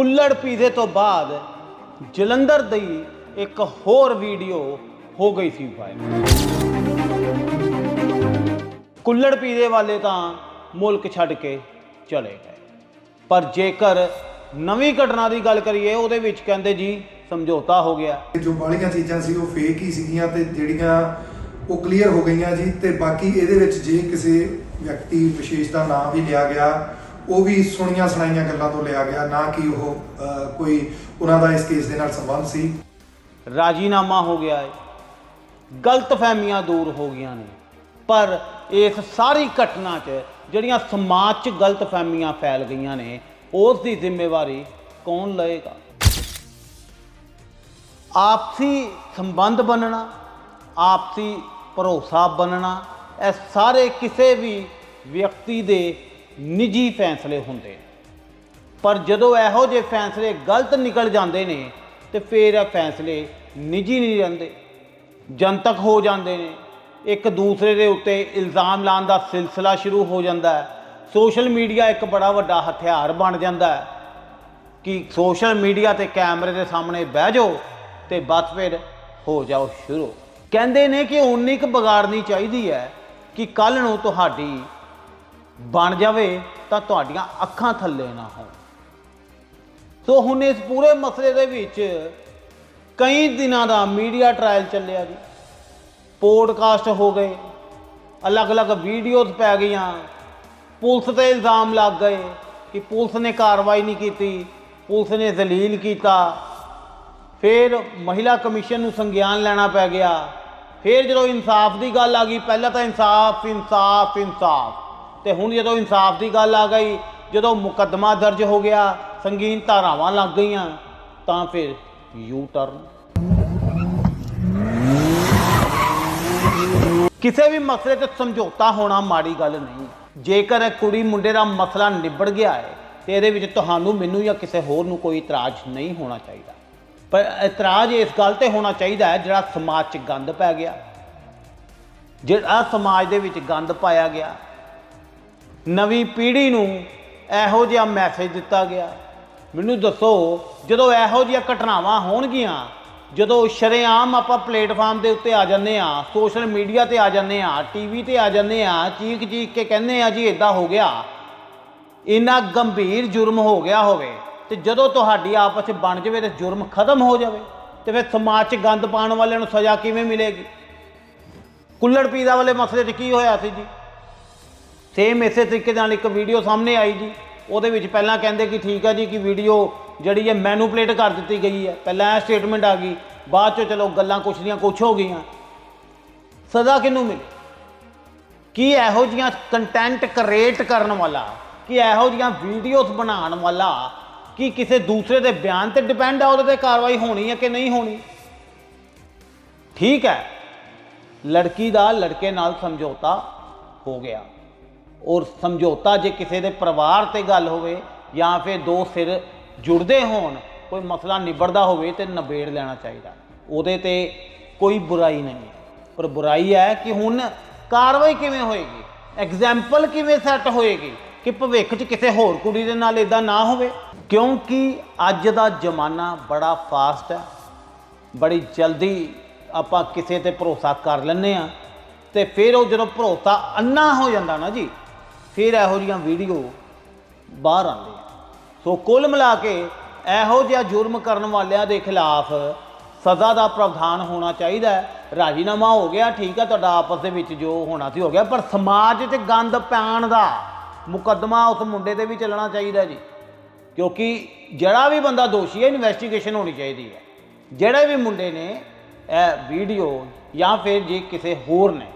ਕੁੱਲੜ ਪੀਦੇ ਤੋਂ ਬਾਅਦ ਜਲੰਧਰ ਦੀ ਇੱਕ ਹੋਰ ਵੀਡੀਓ ਹੋ ਗਈ ਸੀ ਵਾਇਰਲ ਕੁੱਲੜ ਪੀਦੇ ਵਾਲੇ ਤਾਂ ਮੁਲਕ ਛੱਡ ਕੇ ਚਲੇ ਗਏ। ਪਰ ਜੇਕਰ ਨਵੀਂ ਘਟਨਾ ਦੀ ਗੱਲ ਕਰੀਏ, ਉਹਦੇ ਵਿੱਚ ਕਹਿੰਦੇ ਜੀ ਸਮਝੌਤਾ ਹੋ ਗਿਆ। ਜੋ ਬਾਲੀਆਂ ਚੀਜ਼ਾਂ ਸੀ, ਉਹ ਫੇਕ ਹੀ ਸੀਗੀਆਂ ਤੇ ਜਿਹੜੀਆਂ ਉਹ ਕਲੀਅਰ ਹੋ ਗਈਆਂ ਜੀ ਤੇ ਬਾਕੀ ਇਹਦੇ ਵਿੱਚ ਜੇ ਕਿਸੇ ਵਿਅਕਤੀ ਵਿਸ਼ੇਸ਼ ਦਾ ਨਾਮ ਵੀ ਲਿਆ ਗਿਆ ਉਹ ਵੀ ਸੁਣੀਆਂ ਸੁਣਾਈਆਂ ਗੱਲਾਂ ਤੋਂ ਲਿਆ ਗਿਆ, ਨਾ ਕਿ ਉਹ ਕੋਈ ਉਹਨਾਂ ਦਾ ਇਸ ਕੇਸ ਦੇ ਨਾਲ ਸੰਬੰਧ ਸੀ। ਰਾਜੀਨਾਮਾ ਹੋ ਗਿਆ ਹੈ ਗਲਤਫਹਿਮੀਆਂ ਦੂਰ ਹੋ ਗਈਆਂ ਨੇ। ਪਰ ਇਸ ਸਾਰੀ ਘਟਨਾ 'ਚ ਜਿਹੜੀਆਂ ਸਮਾਜ 'ਚ ਗਲਤਫਹਿਮੀਆਂ ਫੈਲ ਗਈਆਂ ਨੇ, ਉਸ ਦੀ ਜ਼ਿੰਮੇਵਾਰੀ ਕੌਣ ਲਏਗਾ? ਆਪਸੀ ਸੰਬੰਧ ਬਣਨਾ ਆਪਸੀ ਭਰੋਸਾ ਬਣਨਾ ਇਹ ਸਾਰੇ ਕਿਸੇ ਵੀ ਵਿਅਕਤੀ ਦੇ ਨਿੱਜੀ ਫੈਸਲੇ ਹੁੰਦੇ ਨੇ। ਪਰ ਜਦੋਂ ਇਹੋ ਜਿਹੇ ਫੈਸਲੇ ਗਲਤ ਨਿਕਲ ਜਾਂਦੇ ਨੇ, ਤੇ ਫਿਰ ਇਹ ਫੈਸਲੇ ਨਿੱਜੀ ਨਹੀਂ ਰਹਿੰਦੇ। ਜਨਤਕ ਹੋ ਜਾਂਦੇ ਨੇ। ਇੱਕ ਦੂਸਰੇ ਦੇ ਉੱਤੇ ਇਲਜ਼ਾਮ ਲਾਉਣ ਦਾ ਸਿਲਸਿਲਾ ਸ਼ੁਰੂ ਹੋ ਜਾਂਦਾ ਹੈ। ਸੋਸ਼ਲ ਮੀਡੀਆ ਇੱਕ ਬੜਾ ਵੱਡਾ ਹਥਿਆਰ ਬਣ ਜਾਂਦਾ ਹੈ ਕਿ ਸੋਸ਼ਲ ਮੀਡੀਆ ਤੇ ਕੈਮਰੇ ਦੇ ਸਾਹਮਣੇ ਬਹਿ ਜਾਓ ਤੇ ਬਸ ਫਿਰ ਹੋ ਜਾਓ ਸ਼ੁਰੂ। ਕਹਿੰਦੇ ਨੇ ਕਿ ਉਨੀ ਕੁ ਵਿਗਾੜਨੀ ਚਾਹੀਦੀ ਹੈ ਕਿ ਕੱਲ ਨੂੰ ਤੁਹਾਡੀ ਬਣ ਜਾਵੇ ਤਾਂ ਤੁਹਾਡੀਆਂ ਅੱਖਾਂ ਥੱਲੇ ਨਾ ਹੋਣ। ਸੋ ਹੁਣ ਇਸ ਪੂਰੇ ਮਸਲੇ ਦੇ ਵਿੱਚ ਕਈ ਦਿਨਾਂ ਦਾ ਮੀਡੀਆ ਟ੍ਰਾਇਲ ਚੱਲਿਆ ਜੀ। ਪੋਡਕਾਸਟ ਹੋ ਗਏ, ਅਲੱਗ-ਅਲੱਗ ਵੀਡੀਓਜ਼ ਪੈ ਗਈਆਂ। ਪੁਲਿਸ ਤੇ ਇਲਜ਼ਾਮ ਲੱਗ ਗਏ ਕਿ ਪੁਲਿਸ ਨੇ ਕਾਰਵਾਈ ਨਹੀਂ ਕੀਤੀ, ਪੁਲਿਸ ਨੇ ਜ਼ਲੀਲ ਕੀਤਾ। ਫਿਰ ਮਹਿਲਾ ਕਮਿਸ਼ਨ ਨੂੰ ਸੰਗਿਆਨ ਲੈਣਾ ਪੈ ਗਿਆ। ਫਿਰ ਜਦੋਂ ਇਨਸਾਫ ਦੀ ਗੱਲ ਆ ਗਈ, ਪਹਿਲਾਂ ਤਾਂ ਇਨਸਾਫ ਇਨਸਾਫ ਇਨਸਾਫ। ਤੇ ਹੁਣ ਜਦੋਂ ਇਨਸਾਫ ਦੀ ਗੱਲ ਆ ਗਈ, ਜਦੋਂ ਮੁਕੱਦਮਾ ਦਰਜ ਹੋ ਗਿਆ, ਸੰਗੀਨ ਧਾਰਾਵਾਂ ਲੱਗ ਗਈਆਂ, ਤਾਂ ਫਿਰ ਯੂ ਟਰਨ ਕਿਸੇ ਵੀ ਮਸਲੇ ਤੇ ਸਮਝੌਤਾ ਹੋਣਾ ਮਾੜੀ ਗੱਲ ਨਹੀਂ। ਜੇਕਰ ਇਹ ਕੁੜੀ ਮੁੰਡੇ ਦਾ ਮਸਲਾ ਨਿਬੜ ਗਿਆ ਹੈ, ਤੇ ਇਹਦੇ ਵਿੱਚ ਤੁਹਾਨੂੰ ਮੈਨੂੰ ਜਾਂ ਕਿਸੇ ਹੋਰ ਨੂੰ ਕੋਈ ਇਤਰਾਜ਼ ਨਹੀਂ ਹੋਣਾ ਚਾਹੀਦਾ। ਪਰ ਇਤਰਾਜ਼ ਇਸ ਗੱਲ ਤੇ ਹੋਣਾ ਚਾਹੀਦਾ ਹੈ, ਜਿਹੜਾ ਸਮਾਜ 'ਚ ਗੰਦ ਪੈ ਗਿਆ। ਜਿਹੜਾ ਸਮਾਜ ਦੇ ਵਿੱਚ ਗੰਦ ਪਾਇਆ ਗਿਆ ਨਵੀਂ ਪੀੜ੍ਹੀ ਨੂੰ ਇਹੋ ਜਿਹਾ ਮੈਸੇਜ ਦਿੱਤਾ ਗਿਆ। ਮੈਨੂੰ ਦੱਸੋ, ਜਦੋਂ ਇਹੋ ਜਿਹੀਆਂ ਘਟਨਾਵਾਂ ਹੋਣਗੀਆਂ, ਜਦੋਂ ਸ਼ਰੇਆਮ ਆਪਾਂ ਪਲੇਟਫਾਰਮ ਦੇ ਉੱਤੇ ਆ ਜਾਂਦੇ ਆ ਸੋਸ਼ਲ ਮੀਡੀਆ ਤੇ ਆ ਜਾਂਦੇ ਆ ਟੀਵੀ ਤੇ ਆ ਜਾਂਦੇ ਆ ਚੀਕ ਚੀਕ ਕੇ ਕਹਿੰਦੇ ਆ ਜੀ ਇਦਾਂ ਹੋ ਗਿਆ। ਇੰਨਾ ਗੰਭੀਰ ਜੁਰਮ ਹੋ ਗਿਆ ਹੋਵੇ ਤੇ ਜਦੋਂ ਤੁਹਾਡੀ ਆਪਸ ਵਿੱਚ ਬਣ ਜਾਵੇ ਤੇ ਜੁਰਮ ਖਤਮ ਹੋ ਜਾਵੇ ਤੇ ਫਿਰ ਸਮਾਜ 'ਚ ਗੰਦ ਪਾਉਣ ਵਾਲਿਆਂ ਨੂੰ ਸਜ਼ਾ ਕਿਵੇਂ ਮਿਲੇਗੀ? ਕੁੱਲੜ ਪੀਜ਼ਾ ਵਾਲੇ ਮਸਲੇ 'ਚ ਕੀ ਹੋਇਆ ਸੀ ਜੀ? ਸੇਮ ਇਸੇ ਤਰੀਕੇ ਨਾਲ ਇੱਕ ਵੀਡੀਓ ਸਾਹਮਣੇ ਆਈ ਜੀ। ਉਹਦੇ ਵਿੱਚ ਪਹਿਲਾਂ ਕਹਿੰਦੇ ਕਿ ਠੀਕ ਹੈ ਜੀ ਕਿ ਵੀਡੀਓ ਜਿਹੜੀ ਹੈ ਮੈਨੂਪਲੇਟ ਕਰ ਦਿੱਤੀ ਗਈ ਹੈ। ਪਹਿਲਾਂ ਇਹ ਸਟੇਟਮੈਂਟ ਆ ਗਈ। ਬਾਅਦ ਚੋਂ ਚਲੋ ਗੱਲਾਂ ਕੁਛ ਦੀਆਂ ਕੁਛ ਹੋ ਗਈਆਂ। ਸਜ਼ਾ ਕਿਹਨੂੰ ਮਿਲੀ? ਕੀ ਇਹੋ ਜੀਆਂ ਕੰਟੈਂਟ ਕ੍ਰੀਏਟ ਕਰਨ ਵਾਲਾ, ਕਿ ਇਹੋ ਜੀਆਂ ਵੀਡੀਓਜ਼ ਬਣਾਉਣ ਵਾਲਾ, ਕੀ ਕਿਸੇ ਦੂਸਰੇ ਦੇ ਬਿਆਨ ਤੇ ਡਿਪੈਂਡ ਆ ਉਹਦੇ ਤੇ ਕਾਰਵਾਈ ਹੋਣੀ ਹੈ ਕਿ ਨਹੀਂ ਹੋਣੀ? ਠੀਕ ਹੈ। ਲੜਕੀ ਦਾ ਲੜਕੇ ਨਾਲ ਸਮਝੌਤਾ ਹੋ ਗਿਆ। ਔਰ ਸਮਝੌਤਾ ਜੇ ਕਿਸੇ ਦੇ ਪਰਿਵਾਰ ਤੇ ਗੱਲ ਹੋਵੇ ਜਾਂ ਫਿਰ ਦੋ ਸਿਰ ਜੁੜਦੇ ਹੋਣ, ਕੋਈ ਮਸਲਾ ਨਿਬੜਦਾ ਹੋਵੇ ਤੇ ਨਿਬੇੜ ਲੈਣਾ ਚਾਹੀਦਾ। ਉਹਦੇ ਤੇ ਕੋਈ ਬੁਰਾਈ ਨਹੀਂ। ਪਰ ਬੁਰਾਈ ਹੈ ਕਿ ਹੁਣ ਕਾਰਵਾਈ ਕਿਵੇਂ ਹੋਏਗੀ? ਐਗਜ਼ਾਮਪਲ ਕਿਵੇਂ ਸੈੱਟ ਹੋਏਗੀ? ਕਿ ਭਵਿੱਖ 'ਚ ਕਿਸੇ ਹੋਰ ਕੁੜੀ ਦੇ ਨਾਲ ਇਦਾਂ ਨਾ ਹੋਵੇ? ਕਿਉਂਕਿ ਅੱਜ ਦਾ ਜ਼ਮਾਨਾ ਬੜਾ ਫਾਸਟ ਹੈ। ਬੜੀ ਜਲਦੀ ਆਪਾਂ ਕਿਸੇ ਤੇ ਭਰੋਸਾ ਕਰ ਲੈਂਦੇ ਆ ਤੇ ਫਿਰ ਉਹ ਜਦੋਂ ਭਰੋਸਾ ਅੰਨਾ ਹੋ ਜਾਂਦਾ ਨਾ ਜੀ ਫਿਰ ਇਹੋ ਜੀਆਂ ਵੀਡੀਓ ਬਾਹਰ ਆਉਂਦੇ ਆ। ਸੋ ਕੁੱਲ ਮਿਲਾ ਕੇ ਇਹੋ ਜਿਹਾ ਜੁਰਮ ਕਰਨ ਵਾਲਿਆਂ ਦੇ ਖਿਲਾਫ ਸਜ਼ਾ ਦਾ ਪ੍ਰਾਵਧਾਨ ਹੋਣਾ ਚਾਹੀਦਾ ਹੈ। ਰਾਜੀਨਾਮਾ ਹੋ ਗਿਆ, ਠੀਕ ਹੈ ਤੁਹਾਡਾ ਆਪਸ ਦੇ ਵਿੱਚ ਜੋ ਹੋਣਾ ਸੀ ਹੋ ਗਿਆ, ਪਰ ਸਮਾਜ 'ਚ ਗੰਦ ਪਾਉਣ ਦਾ ਮੁਕੱਦਮਾ ਉਸ ਮੁੰਡੇ ਤੇ ਵੀ ਚੱਲਣਾ ਚਾਹੀਦਾ ਜੀ। ਕਿਉਂਕਿ ਜਿਹੜਾ ਵੀ ਬੰਦਾ ਦੋਸ਼ੀ ਹੈ ਇਨਵੈਸਟੀਗੇਸ਼ਨ ਹੋਣੀ ਚਾਹੀਦੀ ਹੈ। ਜਿਹੜੇ ਵੀ ਮੁੰਡੇ ਨੇ ਇਹ ਵੀਡੀਓ ਜਾਂ ਫਿਰ ਜੇ ਕਿਸੇ ਹੋਰ ਨੇ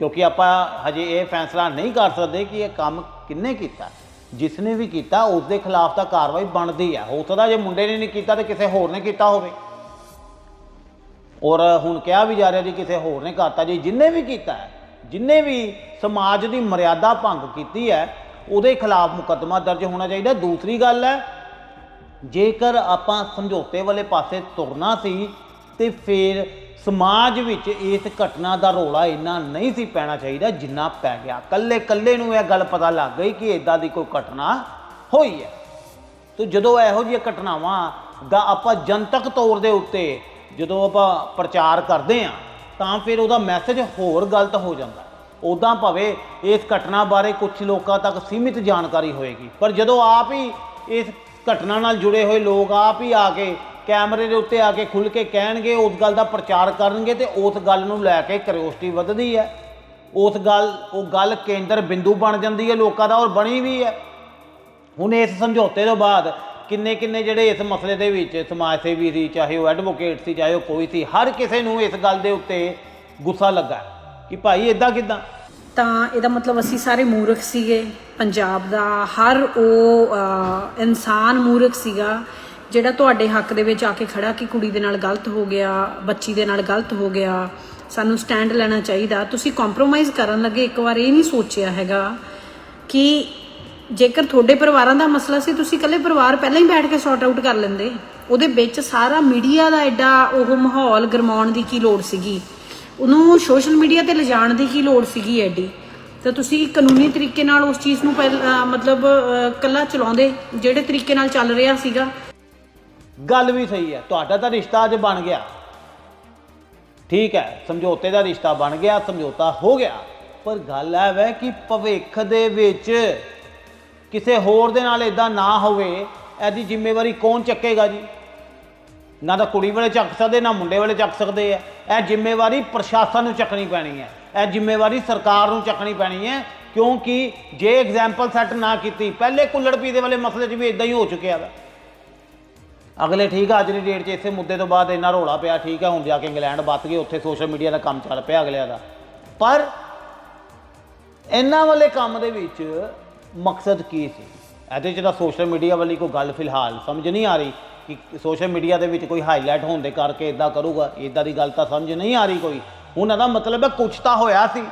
ਕਿਉਂਕਿ ਆਪਾਂ ਹਜੇ ਇਹ ਫੈਸਲਾ ਨਹੀਂ ਕਰ ਸਕਦੇ ਕਿ ਇਹ ਕੰਮ ਕਿੰਨੇ ਕੀਤਾ। ਜਿਸਨੇ ਵੀ ਕੀਤਾ ਉਸ ਦੇ ਖਿਲਾਫ ਤਾਂ ਕਾਰਵਾਈ ਬਣਦੀ ਹੈ ਹੋ ਸਕਦਾ ਜੇ ਮੁੰਡੇ ਨੇ ਨਹੀਂ ਕੀਤਾ ਤੇ ਕਿਸੇ ਹੋਰ ਨੇ ਕੀਤਾ ਹੋਵੇ। ਔਰ ਹੁਣ ਕਿਹਾ ਵੀ ਜਾ ਰਿਹਾ ਜੀ ਕਿਸੇ ਹੋਰ ਨੇ ਕਰਤਾ। ਜੀ ਜਿੰਨੇ ਵੀ ਕੀਤਾ ਜਿੰਨੇ ਵੀ ਸਮਾਜ ਦੀ ਮਰਿਆਦਾ ਭੰਗ ਕੀਤੀ ਹੈ, ਉਹਦੇ ਖਿਲਾਫ ਮੁਕੱਦਮਾ ਦਰਜ ਹੋਣਾ ਚਾਹੀਦਾ। ਦੂਸਰੀ ਗੱਲ ਹੈ, ਜੇਕਰ ਆਪਾਂ ਸਮਝੌਤੇ ਵਾਲੇ ਪਾਸੇ ਤੁਰਨਾ ਸੀ ਤੇ ਫਿਰ ਸਮਾਜ ਵਿੱਚ ਇਸ ਘਟਨਾ ਦਾ ਰੋਲਾ ਇੰਨਾ ਨਹੀਂ ਸੀ ਪੈਣਾ ਚਾਹੀਦਾ ਜਿੰਨਾ ਪੈ ਗਿਆ। ਕੱਲੇ ਕੱਲੇ ਨੂੰ ਇਹ ਗੱਲ ਪਤਾ ਲੱਗ ਗਈ ਕਿ ਇਦਾਂ ਦੀ ਕੋਈ ਘਟਨਾ ਹੋਈ ਹੈ। ਤੇ ਜਦੋਂ ਇਹੋ ਜਿਹੀਆਂ ਘਟਨਾਵਾਂ ਦਾ ਆਪਾਂ ਜਨਤਕ ਤੌਰ ਦੇ ਉੱਤੇ ਜਦੋਂ ਆਪਾਂ ਪ੍ਰਚਾਰ ਕਰਦੇ ਆ ਤਾਂ ਫਿਰ ਉਹਦਾ ਮੈਸੇਜ ਹੋਰ ਗਲਤ ਹੋ ਜਾਂਦਾ। ਉਦਾਂ ਭਾਵੇਂ ਇਸ ਘਟਨਾ ਬਾਰੇ ਕੁਝ ਲੋਕਾਂ ਤੱਕ ਸੀਮਿਤ ਜਾਣਕਾਰੀ ਹੋਏਗੀ। ਪਰ ਜਦੋਂ ਆਪ ਹੀ ਇਸ ਘਟਨਾ ਨਾਲ ਜੁੜੇ ਹੋਏ ਲੋਕ ਆਪ ਹੀ ਆ ਕੇ ਕੈਮਰੇ ਦੇ ਉੱਤੇ ਆ ਕੇ ਖੁੱਲ ਕੇ ਕਹਿਣਗੇ, ਉਸ ਗੱਲ ਦਾ ਪ੍ਰਚਾਰ ਕਰਨਗੇ ਤੇ ਉਸ ਗੱਲ ਨੂੰ ਲੈ ਕੇ ਕਿਉਰਿਓਸਿਟੀ ਵੱਧਦੀ ਹੈ। ਉਸ ਗੱਲ, ਉਹ ਗੱਲ ਕੇਂਦਰ ਬਿੰਦੂ ਬਣ ਜਾਂਦੀ ਹੈ ਲੋਕਾਂ ਦਾ ਔਰ ਬਣੀ ਵੀ ਹੈ। ਹੁਣ ਇਸ ਸਮਝੌਤੇ ਤੋਂ ਬਾਅਦ ਕਿੰਨੇ ਕਿੰਨੇ ਜਿਹੜੇ ਇਸ ਮਸਲੇ ਦੇ ਵਿੱਚ ਸਮਾਜ ਸੇਵੀ ਸੀ, ਚਾਹੇ ਉਹ ਐਡਵੋਕੇਟ ਸੀ, ਚਾਹੇ ਉਹ ਕੋਈ ਸੀ, ਹਰ ਕਿਸੇ ਨੂੰ ਇਸ ਗੱਲ ਦੇ ਉੱਤੇ ਗੁੱਸਾ ਲੱਗਾ ਕਿ ਭਾਈ ਇਦਾਂ ਕਿਦਾਂ? ਤਾਂ ਇਹਦਾ ਮਤਲਬ ਅਸੀਂ ਸਾਰੇ ਮੂਰਖ ਸੀਗੇ। ਪੰਜਾਬ ਦਾ ਹਰ ਉਹ ਇਨਸਾਨ ਮੂਰਖ ਸੀਗਾ। ਜਿਹੜਾ ਤੁਹਾਡੇ ਹੱਕ ਦੇ ਵਿੱਚ ਆ ਕੇ ਖੜਾ ਕਿ ਕੁੜੀ ਦੇ ਨਾਲ ਗਲਤ ਹੋ ਗਿਆ ਬੱਚੀ ਦੇ ਨਾਲ ਗਲਤ ਹੋ ਗਿਆ ਸਾਨੂੰ ਸਟੈਂਡ ਲੈਣਾ ਚਾਹੀਦਾ ਤੁਸੀਂ ਕੰਪਰੋਮਾਈਜ਼ ਕਰਨ ਲੱਗੇ ਇੱਕ ਵਾਰ ਇਹ ਨਹੀਂ ਸੋਚਿਆ ਹੈਗਾ ਕਿ ਜੇਕਰ ਤੁਹਾਡੇ ਪਰਿਵਾਰਾਂ ਦਾ ਮਸਲਾ ਸੀ ਤੁਸੀਂ ਇਕੱਲੇ ਪਰਿਵਾਰ ਪਹਿਲਾਂ ਹੀ ਬੈਠ ਕੇ ਸੌਰਟ ਆਊਟ ਕਰ ਲੈਂਦੇ। ਉਹਦੇ ਵਿੱਚ ਸਾਰਾ ਮੀਡੀਆ ਦਾ ਐਡਾ ਉਹ ਮਾਹੌਲ ਗਰਮਾਉਣ ਦੀ ਕੀ ਲੋੜ ਸੀਗੀ? ਉਹਨੂੰ ਸੋਸ਼ਲ ਮੀਡੀਆ ਤੇ ਲਿਜਾਣ ਦੀ ਕੀ ਲੋੜ ਸੀਗੀ ਐਡੀ? ਤਾਂ ਤੁਸੀਂ ਕਾਨੂੰਨੀ ਤਰੀਕੇ ਨਾਲ ਉਸ ਚੀਜ਼ ਨੂੰ ਪਹਿਲਾਂ ਮਤਲਬ ਅਹ, ਕੱਲਾ ਚਲਾਉਂਦੇ ਜਿਹੜੇ ਤਰੀਕੇ ਨਾਲ ਚੱਲ ਰਿਹਾ ਸੀਗਾ। ਗੱਲ ਵੀ ਸਹੀ ਹੈ। ਤੁਹਾਡਾ ਤਾਂ ਰਿਸ਼ਤਾ ਅੱਜ ਬਣ ਗਿਆ। ਠੀਕ ਹੈ, ਸਮਝੌਤੇ ਦਾ ਰਿਸ਼ਤਾ ਬਣ ਗਿਆ, ਸਮਝੌਤਾ ਹੋ ਗਿਆ। ਪਰ ਗੱਲ ਇਹ ਵੈ ਕਿ ਭਵਿੱਖ ਦੇ ਵਿੱਚ ਕਿਸੇ ਹੋਰ ਦੇ ਨਾਲ ਇਦਾਂ ਨਾ ਹੋਵੇ, ਇਹਦੀ ਜ਼ਿੰਮੇਵਾਰੀ ਕੌਣ ਚੱਕੇਗਾ ਜੀ? ਨਾ ਤਾਂ ਕੁੜੀ ਵਾਲੇ ਚੱਕ ਸਕਦੇ, ਨਾ ਮੁੰਡੇ ਵਾਲੇ ਚੱਕ ਸਕਦੇ ਆ ਇਹ ਜ਼ਿੰਮੇਵਾਰੀ ਪ੍ਰਸ਼ਾਸਨ ਨੂੰ ਚੱਕਣੀ ਪੈਣੀ ਹੈ। ਇਹ ਜ਼ਿੰਮੇਵਾਰੀ ਸਰਕਾਰ ਨੂੰ ਚੱਕਣੀ ਪੈਣੀ ਹੈ, ਕਿਉਂਕਿ ਜੇ ਐਗਜ਼ਾਮਪਲ ਸੈੱਟ ਨਾ ਕੀਤੀ, ਪਹਿਲੇ ਕੁੱਲੜ ਪੀਦੇ ਵਾਲੇ ਮਸਲੇ 'ਚ ਵੀ ਇਦਾਂ ਹੀ ਹੋ ਚੁੱਕਿਆ ਵਾ। ਅਗਲੇ ਠੀਕ ਆ, ਅੱਜ ਦੀ ਡੇਟ 'ਚ ਇਸੇ ਮੁੱਦੇ ਤੋਂ ਬਾਅਦ ਇੰਨਾ ਰੋਲਾ ਪਿਆ, ਠੀਕ ਹੈ ਹੁਣ ਜਾ ਕੇ ਇੰਗਲੈਂਡ ਬੱਤ ਗਏ, ਉੱਥੇ ਸੋਸ਼ਲ ਮੀਡੀਆ ਦਾ ਕੰਮ ਚੱਲ ਪਿਆ ਅਗਲਿਆਂ ਦਾ। ਪਰ ਇਹਨਾਂ ਵਾਲੇ ਕੰਮ ਦੇ ਵਿੱਚ ਮਕਸਦ ਕੀ ਸੀ? ਇਹਦੇ 'ਚ ਤਾਂ ਸੋਸ਼ਲ ਮੀਡੀਆ ਵਾਲੀ ਕੋਈ ਗੱਲ ਫਿਲਹਾਲ ਸਮਝ ਨਹੀਂ ਆ ਰਹੀ ਕਿ ਸੋਸ਼ਲ ਮੀਡੀਆ ਦੇ ਵਿੱਚ ਕੋਈ ਹਾਈਲਾਈਟ ਹੋਣ ਦੇ ਕਰਕੇ ਇਦਾਂ ਕਰੂਗਾ ਇਦਾਂ ਦੀ ਗੱਲ ਤਾਂ ਸਮਝ ਨਹੀਂ ਆ ਰਹੀ ਕੋਈ। ਹੁਣ ਇਹਦਾ ਮਤਲਬ ਹੈ ਕੁਝ ਤਾਂ ਹੋਇਆ ਸੀ।